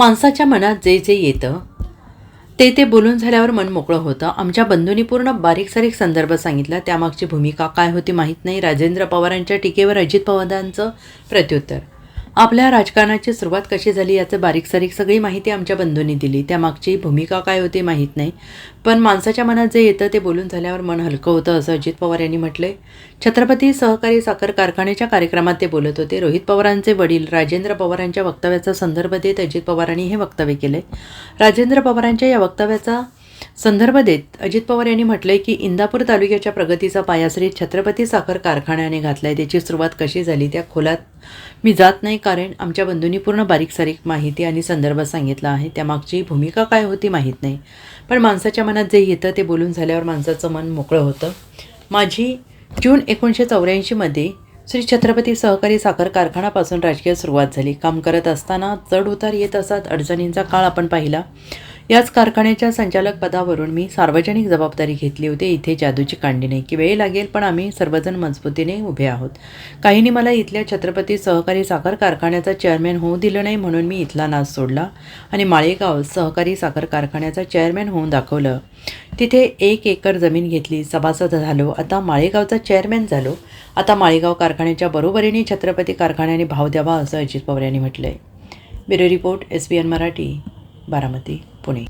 माणसाच्या मनात जे जे येतं ते ते बोलून झाल्यावर मन मोकळं होतं. आमच्या बंधूंनी पूर्ण बारीक सारीक संदर्भ सांगितला. त्यामागची भूमिका काय होती माहीत नाही. राजेंद्र पवारांच्या टीकेवर अजित पवारांचं प्रत्युत्तर. आपल्या राजकारणाची सुरुवात कशी झाली याचं बारीक सारीक सगळी माहिती आमच्या बंधूंनी दिली. त्यामागची भूमिका काय होती माहीत नाही. पण माणसाच्या मनात जे येतं ते बोलून झाल्यावर मन हलकं होतं असं अजित पवार यांनी म्हटलंय. छत्रपती सहकारी साखर कारखान्याच्या कार्यक्रमात ते बोलत होते. रोहित पवारांचे वडील राजेंद्र पवारांच्या वक्तव्याचा संदर्भ देत अजित पवारांनी हे वक्तव्य केले राजेंद्र पवारांच्या या वक्तव्याचा संदर्भ देत अजित पवार यांनी म्हटलंय की इंदापूर तालुक्याच्या प्रगतीचा पायाश्री छत्रपती साखर कारखान्याने घातलाय. त्याची सुरुवात कशी झाली? त्या खोलात मी जात नाही कारण आमच्या बंधूंनी पूर्ण बारीक सारीक माहिती आणि संदर्भ सांगितला आहे. त्यामागची भूमिका काय होती माहीत नाही. पण माणसाच्या मनात जे येतं ते बोलून झाल्यावर माणसाचं मन मोकळं होतं. माझी जून एकोणीसशे चौऱ्याऐंशीमध्ये श्री छत्रपती सहकारी साखर कारखानापासून राजकीय सुरुवात झाली. काम करत असताना चढ उतार येत असतात अडचणींचा काळ आपण पाहिला. याच कारखान्याच्या संचालक पदावरून मी सार्वजनिक जबाबदारी घेतली होती. इथे जादूची कांडी नाही. की वेळ लागेल पण आम्ही सर्वजण मजबूतीने उभे आहोत. काहींनी मला इथल्या छत्रपती सहकारी साखर कारखान्याचा चेअरमॅन होऊ दिलं नाही म्हणून मी इथला नाच सोडला आणि माळेगाव सहकारी साखर कारखान्याचा चेअरमॅन होऊन दाखवलं. तिथे एक एकर जमीन घेतली सभासद झालो. आता माळेगावचा चेअरमॅन झालो. आता माळेगाव कारखान्याच्या बरोबरीने छत्रपती कारखान्याने भाव द्यावा असं अजित पवार यांनी म्हटलं आहे bureau report S B N Marathi Baramati. Pune